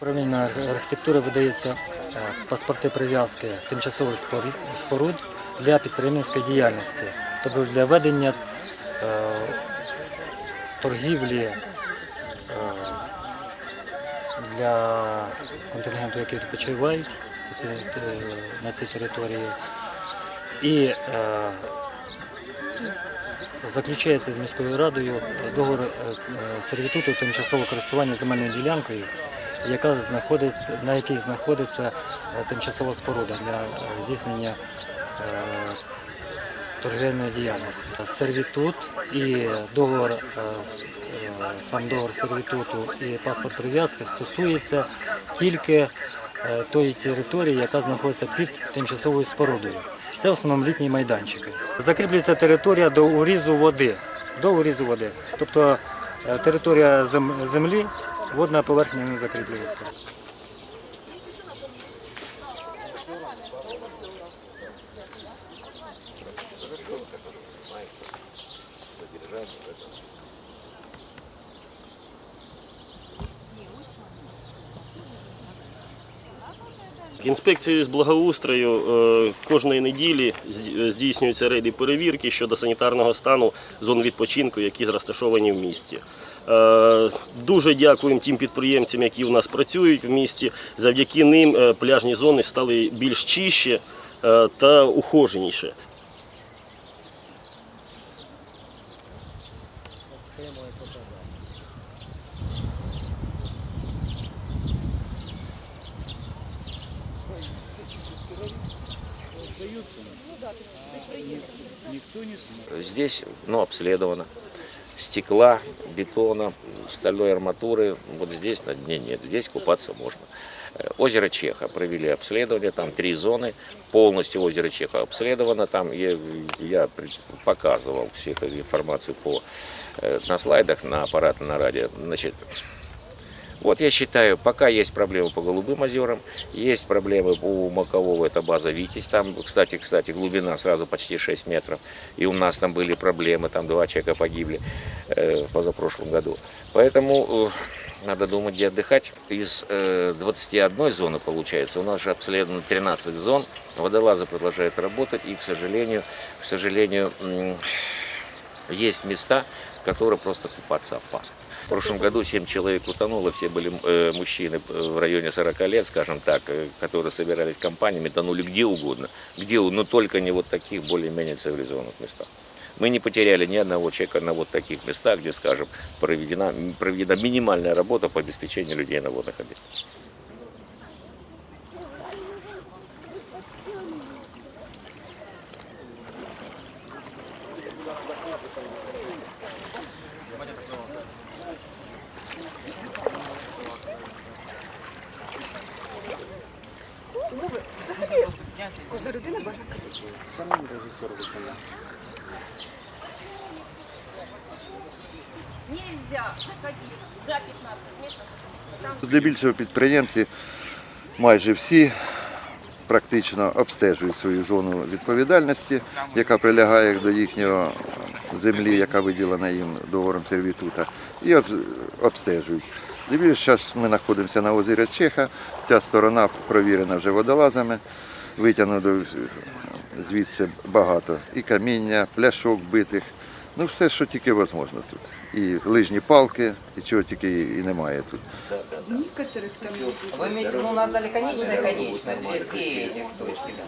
Управління архітектури видається е, паспорти прив'язки тимчасових споруд для підприємницької діяльності, тобто для ведення е, торгівлі е, для контингенту, який е, на цій території. І заключається з міською радою договор сервітуту тимчасового користування земельною ділянкою, яка знаходиться, на якій знаходиться е, тимчасова споруда для е, здійснення е, торгівельної діяльності. Сервітут і договор, сам договор сервітуту і паспорт прив'язки стосується тільки тої території, яка знаходиться під тимчасовою спорудою. Це в основному літні майданчики. Закріплюється територія до урізу води. До урізу води. Тобто територія землі, водна поверхня не закріплюється. Інспекцією з благоустрою е, кожної неділі здійснюються рейди перевірки щодо санітарного стану зон відпочинку, які розташовані в місті. Е, Дуже дякуємо тим підприємцям, які у нас працюють в місті. Завдяки ним е, пляжні зони стали більш чище е, та ухоженіше. Здесь ну, обследовано Стекла, бетона, стальной арматуры. Вот здесь на дне нет. Здесь купаться можно. Э, Озеро Чеха провели обследование, там три зоны, полностью озеро Чеха обследовано, там я, я при- показывал всю эту информацию по, э, на слайдах, на аппарат, на радио. Значит, вот я считаю, пока есть проблемы по Голубым озерам, есть проблемы у Макового, это база Витязь, там, кстати, кстати, глубина сразу почти 6 метров, и у нас там были проблемы, там два человека погибли э, в позапрошлом году. Поэтому э, надо думать, где отдыхать. Из э, 21 зоны, получается, у нас же обследовано 13 зон, водолазы продолжают работать, и, к сожалению, к сожалению, м, есть места, в которые просто купаться опасно. В прошлом году 7 человек утонуло, все были э, мужчины э, в районе 40 лет, скажем так, э, которые собирались компаниями, тонули где угодно, где, у- но только не вот таких более-менее цивилизованных местах. Мы не потеряли ни одного человека на вот таких местах, где, скажем, проведена, проведена минимальная работа по обеспечению людей на водных объектах. Кожна людина бажає. Нельзя заходить за 15 метров. Здебільшого підприємці, майже всі, практично обстежують свою зону відповідальності, яка прилягає до їхнього землі, яка виділена їм договором сервітута, і обстежують. Здебільшого зараз ми знаходимося на озері Чеха, ця сторона провірена вже водолазами, витягнуто звідси багато і каміння, пляшок битих. Ну, все, що тільки можливо тут. І лижні палки, і чого тільки і немає тут. Некоторых там Вы имеете, ну, у нас дали конечное, конечное, две, две этих точки, да.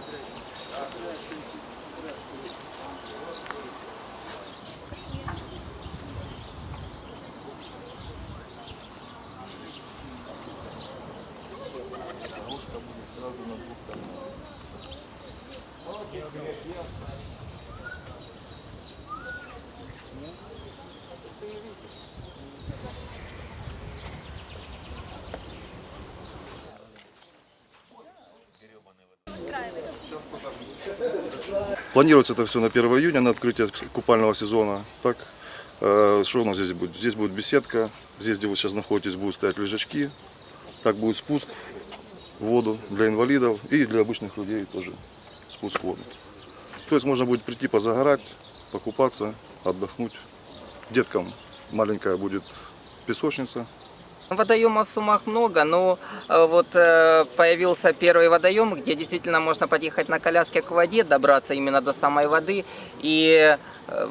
Планируется это все на 1 июня, на открытие купального сезона. Так, э, что у нас здесь будет? Здесь будет беседка, здесь, где вы сейчас находитесь, будут стоять лежачки. Так будет спуск в воду для инвалидов и для обычных людей тоже в воду. То есть можно будет прийти позагорать, покупаться, отдохнуть. Деткам маленькая будет песочница, Водоемов в Сумах много, но э, вот э, появился первый водоем, где действительно можно подъехать на коляске к воде, добраться именно до самой воды и э,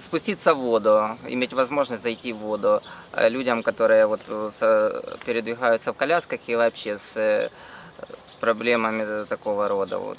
спуститься в воду, иметь возможность зайти в воду людям, которые вот передвигаются в колясках и вообще с, с проблемами такого рода. Вот.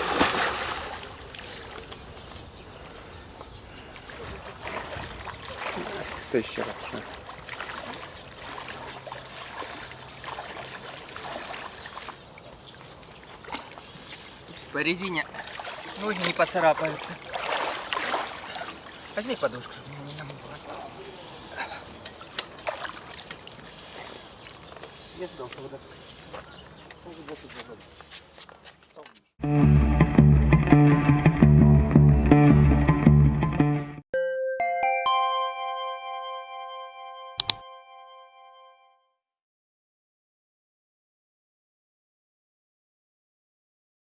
вот по резине ноги не поцарапаются. Возьми подушку, чтобы не намыло. Я ждал, что вода. Может, 22 года.